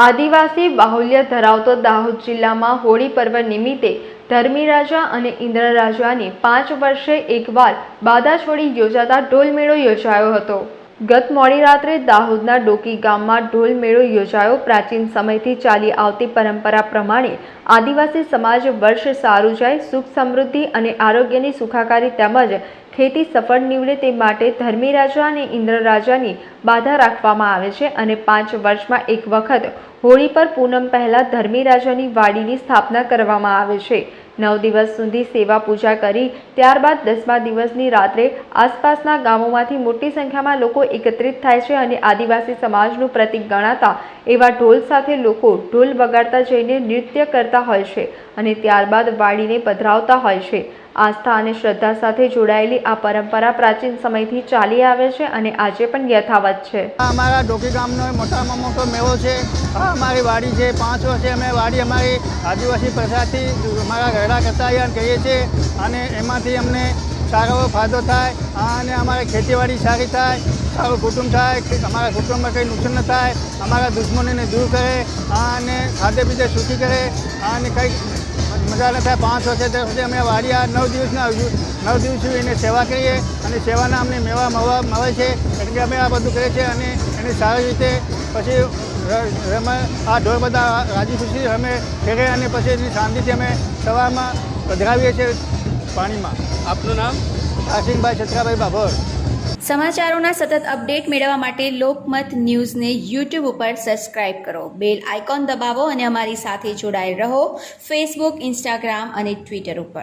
આદિવાસી બાહુલ્ય ધરાવતો દાહોદ જિલ્લામાં હોળી પર્વ નિમિત્તે ધર્મીરાજા અને ઇન્દ્રરાજાની પાંચ વર્ષે એકવાર બાધા છોડી યોજાતા ઢોલમેળો યોજાયો હતો. ગત મોડી રાત્રે દાહોદના ડોકી ગામમાં ઢોલ મેળો યોજાયો. પ્રાચીન સમયથી ચાલી આવતી પરંપરા પ્રમાણે આદિવાસી સમાજ વર્ષ સારું જાય, સુખ સમૃદ્ધિ અને આરોગ્યની સુખાકારી તેમજ ખેતી સફળ નીવડે તે માટે ધર્મી રાજા અને ઇન્દ્રરાજાની બાધા રાખવામાં આવે છે અને પાંચ વર્ષમાં એક વખત હોળી પર પૂનમ પહેલાં ધર્મી રાજાની વાડીની સ્થાપના કરવામાં આવે છે. નવ દિવસ સુધી સેવા પૂજા કરી. ત્યારબાદ દસમા દિવસની રાત્રે આસપાસના ગામોમાંથી મોટી સંખ્યામાં લોકો એકત્રિત થાય છે અને આદિવાસી સમાજનું પ્રતિક ગણાતા એવા ઢોલ સાથે લોકો ઢોલ વગાડતા જઈને નૃત્ય કરતા હોય છે અને ત્યારબાદ વાડીને પધરાવતા હોય છે. આસ્થા અને શ્રદ્ધા સાથે જોડાયેલી આ પરંપરા પ્રાચીન સમયથી ચાલી આવે છે અને આજે પણ યથાવત છે. અમારા ડોકી ગામનો મોટામાં મોટો મેળો છે. અમારી વાડી છે. પાંચ વર્ષે અમે વાડી અમારી આદિવાસી પ્રજાથી અમારા ઘરડા કતાયાન કહીએ છીએ અને એમાંથી અમને સારો ફાયદો થાય, અને અમારે ખેતીવાડી સારી થાય, સારું કુટુંબ થાય અમારા કુટુંબમાં કંઈ નુકસાન ન થાય, અમારા દુશ્મનોને દૂર કરે, અને ખાધે પીધે સુખી કરે, અને કંઈક મજા ન થાય. પાંચ વર્ષે ત્યાં સુધી અમે વાડી આ નવ દિવસના નવ દિવસ એની સેવા કરીએ, અને સેવાના અમને મેવા મળવા મળે છે, એટલે કે અમે આ બધું કરીએ છીએ, અને એને સારી રીતે પછી ર- અમે આ ઢોર બધા રાજી ખુશી અમે ફેરે અને પછી એની શાંતિથી અમે સવારમાં પધરાવીએ છીએ પાણીમાં. આપનું નામ? કાશિંગભાઈ છત્રાભાઈ બાભોર. સમાચારોના સતત અપડેટ મેળવવા માટે લોકમત ન્યૂઝને યુટ્યુબ ઉપર સબસ્ક્રાઇબ કરો. બેલ આઇકોન દબાવો અને અમારી સાથે જોડાયેલ રહો ફેસબુક ઇન્સ્ટાગ્રામ અને ટ્વિટર ઉપર.